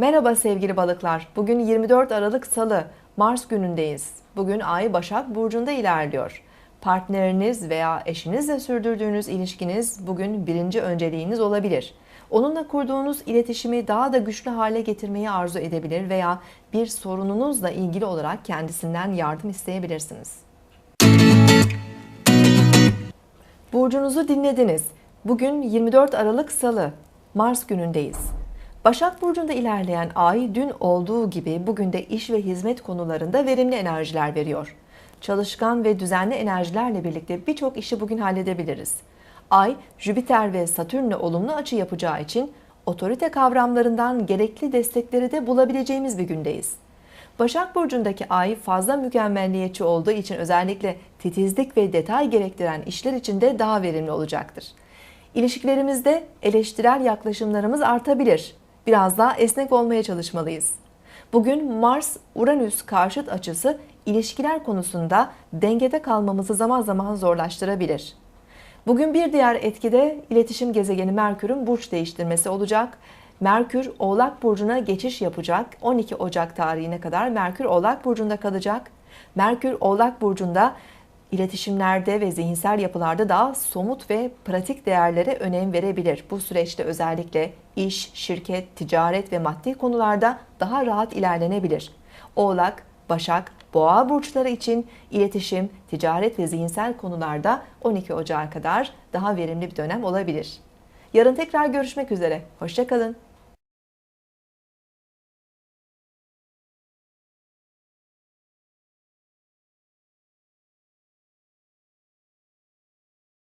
Merhaba sevgili balıklar. Bugün 24 Aralık Salı, Mars günündeyiz. Bugün Ay Başak Burcu'nda ilerliyor. Partneriniz veya eşinizle sürdürdüğünüz ilişkiniz bugün birinci önceliğiniz olabilir. Onunla kurduğunuz iletişimi daha da güçlü hale getirmeyi arzu edebilir veya bir sorununuzla ilgili olarak kendisinden yardım isteyebilirsiniz. Burcunuzu dinlediniz. Bugün 24 Aralık Salı, Mars günündeyiz. Başak Burcu'nda ilerleyen ay dün olduğu gibi bugün de iş ve hizmet konularında verimli enerjiler veriyor. Çalışkan ve düzenli enerjilerle birlikte birçok işi bugün halledebiliriz. Ay, Jüpiter ve Satürn'le olumlu açı yapacağı için otorite kavramlarından gerekli destekleri de bulabileceğimiz bir gündeyiz. Başak Burcu'ndaki ay fazla mükemmelliyetçi olduğu için özellikle titizlik ve detay gerektiren işler için de daha verimli olacaktır. İlişkilerimizde eleştirel yaklaşımlarımız artabilir. Biraz daha esnek olmaya çalışmalıyız. Bugün Mars-Uranüs karşıt açısı ilişkiler konusunda dengede kalmamızı zaman zaman zorlaştırabilir. Bugün bir diğer etkide iletişim gezegeni Merkür'ün burç değiştirmesi olacak. Merkür Oğlak Burcu'na geçiş yapacak. 12 Ocak tarihine kadar Merkür Oğlak Burcu'nda kalacak. Merkür Oğlak Burcu'nda iletişimlerde ve zihinsel yapılarda daha somut ve pratik değerlere önem verebilir. Bu süreçte özellikle iş, şirket, ticaret ve maddi konularda daha rahat ilerlenebilir. Oğlak, Başak, Boğa burçları için iletişim, ticaret ve zihinsel konularda 12 Ocağı kadar daha verimli bir dönem olabilir. Yarın tekrar görüşmek üzere. Hoşçakalın.